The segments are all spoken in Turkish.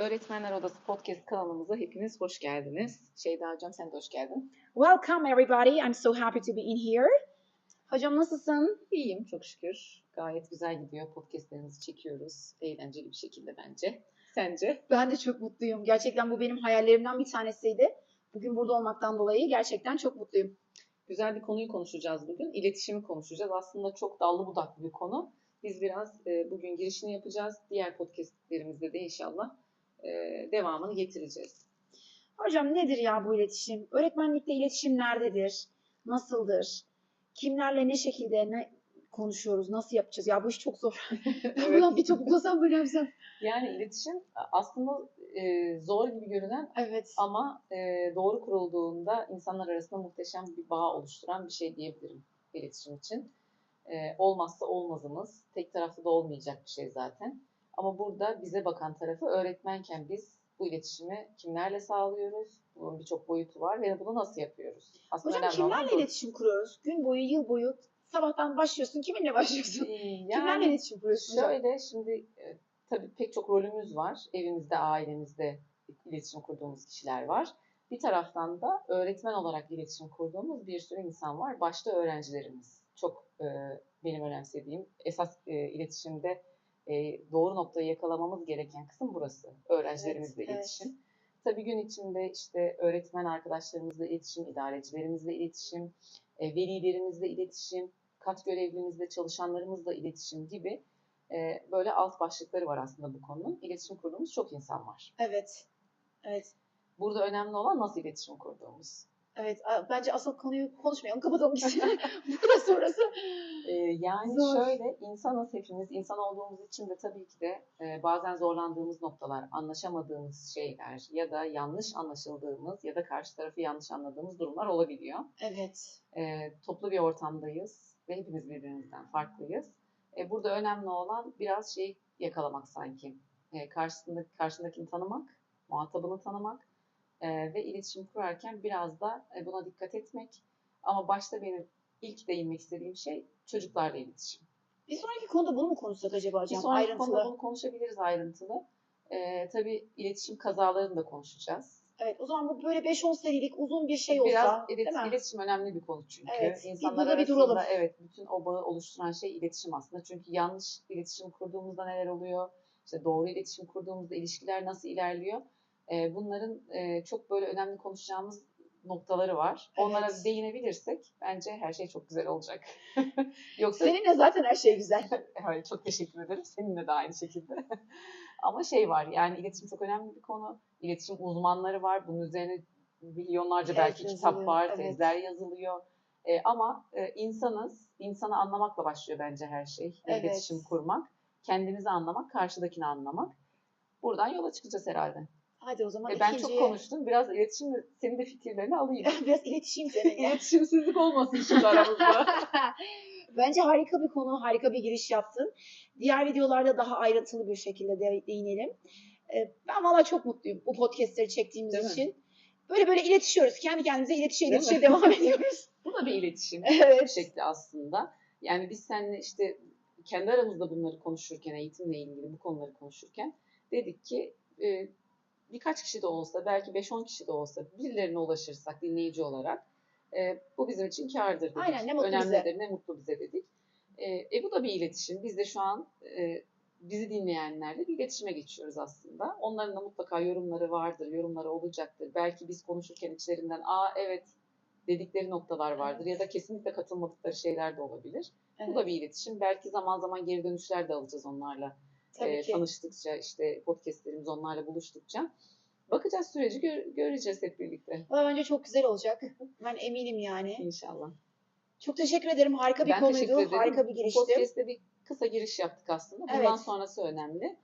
Öğretmenler Odası Podcast kanalımıza hepiniz hoş geldiniz. Şeyda Hocam sen de hoş geldin. Welcome everybody. I'm so happy to be in here. Hocam nasılsın? İyiyim çok şükür. Gayet güzel gidiyor. Podcastlerimizi çekiyoruz. Eğlenceli bir şekilde bence. Sence? Ben de çok mutluyum. Gerçekten bu benim hayallerimden bir tanesiydi. Bugün burada olmaktan dolayı gerçekten çok mutluyum. Güzel bir konuyu konuşacağız bugün. İletişimi konuşacağız. Aslında çok dallı budaklı bir konu. Biz biraz e, bugün girişini yapacağız. Diğer podcastlerimizde de inşallah e, devamını getireceğiz. Hocam nedir ya bu iletişim? Öğretmenlikte iletişim nerededir? Nasıldır? Kimlerle ne şekilde ne konuşuyoruz? Nasıl yapacağız? Ya bu iş çok zor. Ben Buradan bir topuklasam böyle yapsam. Yani iletişim aslında e, zor gibi görünen Evet. ama e, doğru kurulduğunda insanlar arasında muhteşem bir bağ oluşturan bir şey diyebilirim iletişim için. E, olmazsa olmazımız, tek taraflı da olmayacak bir şey zaten. Ama burada bize bakan tarafı öğretmenken biz bu iletişimi kimlerle sağlıyoruz? Bunun birçok boyutu var ve bunu nasıl yapıyoruz? Aslında Hocam kimlerle iletişim kuruyoruz? Gün boyu, yıl boyu sabahtan başlıyorsun. Kiminle başlıyorsun? Ee, Kimlerle Yani iletişim kuruyorsun? Şöyle şimdi e, tabii pek çok rolümüz var. Evimizde, ailemizde iletişim kurduğumuz kişiler var. Bir taraftan da öğretmen olarak iletişim kurduğumuz bir sürü insan var. Başta öğrencilerimiz. Çok e, benim önemsediğim esas e, iletişimde doğru noktayı yakalamamız gereken kısım burası. Öğrencilerimizle Evet, evet. iletişim. Tabii gün içinde işte öğretmen arkadaşlarımızla iletişim, idarecilerimizle iletişim, e, velilerimizle iletişim, kat görevlimizle, çalışanlarımızla iletişim gibi e, böyle alt başlıkları var aslında bu konunun. İletişim kurduğumuz çok insan var. Evet. Evet. Burada önemli olan nasıl iletişim kurduğumuz. Evet. Bence asıl konuyu konuşmayalım. Kapatalım gitsin. Burada sonrası. E, yani Zor. şöyle insanız hepimiz. insan olduğumuz için de tabii ki de e, bazen zorlandığımız noktalar, anlaşamadığımız şeyler ya da yanlış anlaşıldığımız ya da karşı tarafı yanlış anladığımız durumlar olabiliyor. Evet. e, toplu bir ortamdayız ve hepimiz birbirimizden farklıyız. E, burada önemli olan biraz şey yakalamak sanki. E, karşısında, karşındakini tanımak, muhatabını tanımak e, ve iletişim kurarken biraz da e, buna dikkat etmek. Ama başta benim ilk değinmek istediğim şey çocuklarla iletişim. Bir sonraki konuda bunu mu konuşsak acaba Bir hocam? sonraki Ayrıntılı. konuda bunu konuşabiliriz ayrıntılı. E, tabii iletişim kazalarını da konuşacağız. Evet. O zaman bu böyle 5-10 serilik uzun bir şey olsa. Biraz ilet- iletişim önemli bir konu çünkü. Evet, bir İnsanlar bir arasında duralım. evet bütün o bağı oluşturan şey iletişim aslında. Çünkü yanlış iletişim kurduğumuzda neler oluyor? İşte doğru iletişim kurduğumuzda ilişkiler nasıl ilerliyor? Ee, bunların e, çok böyle önemli konuşacağımız noktaları var. Onlara Evet. değinebilirsek bence her şey çok güzel olacak. Yoksa Seninle zaten her şey güzel. Evet, çok teşekkür ederim. Seninle de aynı şekilde. Ama şey var yani iletişim çok önemli bir konu. İletişim uzmanları var. Bunun üzerine milyonlarca Evet, belki kitap yazılıyor, var, evet. tezler yazılıyor. E, ama e, insanız, insanı anlamakla başlıyor bence her şey. Evet. İletişim kurmak, kendimizi anlamak, karşıdakini anlamak. Buradan yola çıkacağız herhalde. Hadi o zaman E, ben ikinciye- çok konuştum. Biraz iletişimle senin de fikirlerini alayım. Biraz iletişim seninle. İletişimsizlik olmasın şimdi aramızda. Bence harika bir konu, harika bir giriş yaptın. Diğer videolarda daha ayrıntılı bir şekilde de değinelim. Ee, Ben valla çok mutluyum bu podcastleri çektiğimiz Değil mi? için. Böyle böyle iletişiyoruz. Kendi kendimize iletişe Değil mi? iletişe devam ediyoruz. Bu da bir iletişim. Evet. şekli aslında. Yani biz seninle işte kendi aramızda bunları konuşurken, eğitimle ilgili bu konuları konuşurken dedik ki e, birkaç kişi de olsa, belki 5-10 kişi de olsa birilerine ulaşırsak dinleyici olarak e, bu bizim için kârdır dedik. Aynen, ne mutlu Önemlidir, bize. ne mutlu bize dedik. E, e, bu da bir iletişim. Biz de şu an e, bizi dinleyenlerle bir iletişime geçiyoruz aslında. Onların da mutlaka yorumları vardır, yorumları olacaktır. Belki biz konuşurken içlerinden aa evet dedikleri noktalar vardır ya da kesinlikle katılmadıkları şeyler de olabilir. Bu da bir iletişim. Belki zaman zaman geri dönüşler de alacağız onlarla. Ki. tanıştıkça, işte podcastlerimiz onlarla buluştukça. Bakacağız süreci gör- göreceğiz hep birlikte. Valla bence çok güzel olacak. Ben eminim yani. İnşallah. Çok teşekkür ederim. Harika bir ben konuydu. Harika bir girişti. Podcast'te bir kısa giriş yaptık aslında. Bundan Evet. sonrası önemli.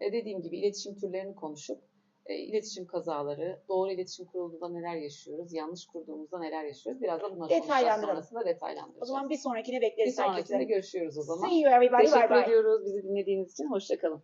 Ee, dediğim gibi iletişim türlerini konuşup e, iletişim kazaları, doğru iletişim kurulduğunda neler yaşıyoruz, yanlış kurduğumuzda neler yaşıyoruz. Biraz da. Detaylandıralım. Sonrasında detaylandıracağız. O zaman bir sonrakine bir bekleriz sonrakinde herkese. görüşüyoruz o zaman. See you everybody. Teşekkür Bye bye. ediyoruz bizi dinlediğiniz için. Hoşçakalın.